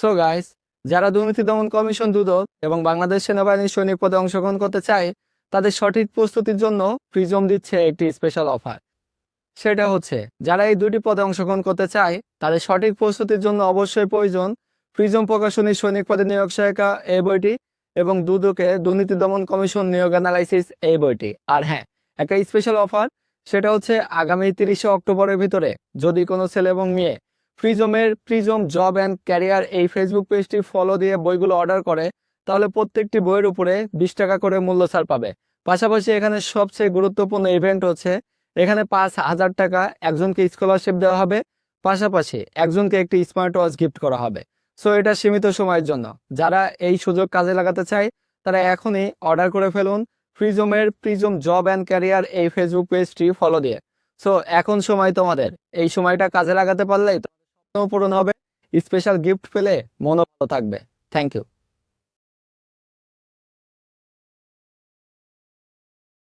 So guys যারা দুর্নীতি দমন কমিশন দুদক এবং বাংলাদেশ সেনাবাহিনীর সৈনিক পদে অংশগ্রহণ করতে চায়, তাদের সঠিক প্রস্তুতির জন্য প্রিজম দিচ্ছে একটি স্পেশাল অফার সেটা হচ্ছে, যারা এই দুটি পদে অংশগ্রহণ করতে চায়, তাদের সঠিক প্রস্তুতির জন্য অবশ্যই প্রয়োজন প্রিজম প্রকাশনী সৈনিক পদে নিয়োগ সহায়িকা এই বইটি এবং দুদকে দুর্নীতি দমন কমিশন নিয়োগ অ্যানালাইসিস এই বইটি। আর হ্যাঁ একটা স্পেশাল অফার সেটা হচ্ছে আগামী তিরিশে অক্টোবরের ভিতরে যদি কোনো ছেলে এবং মেয়ে প্রিজমের প্রিজম জব অ্যান্ড ক্যারিয়ার এই ফেসবুক পেজটি ফলো দিয়ে বইগুলো অর্ডার করে, তাহলে প্রত্যেকটি বইয়ের উপরে বিশ টাকা করে মূল্য ছাড় পাবে। পাশাপাশি এখানে সবচেয়ে গুরুত্বপূর্ণ ইভেন্ট হচ্ছে, এখানে পাঁচ হাজার টাকা একজনকে স্কলারশিপ দেওয়া হবে, পাশাপাশি একজনকে একটি স্মার্ট ওয়াচ গিফট করা হবে। সো এটা সীমিত সময়ের জন্য। যারা এই সুযোগ কাজে লাগাতে চায়, তারা এখনই অর্ডার করে ফেলুন প্রিজমের প্রিজম জব অ্যান্ড ক্যারিয়ার এই ফেসবুক পেজটি ফলো দিয়ে। সো এখন সময় তোমাদের। এই সময়টা কাজে লাগাতে পারলেই স্বপ্ন পূরণ হবে। স্পেশাল গিফট পেলে মনও ভালো থাকবে। Thank you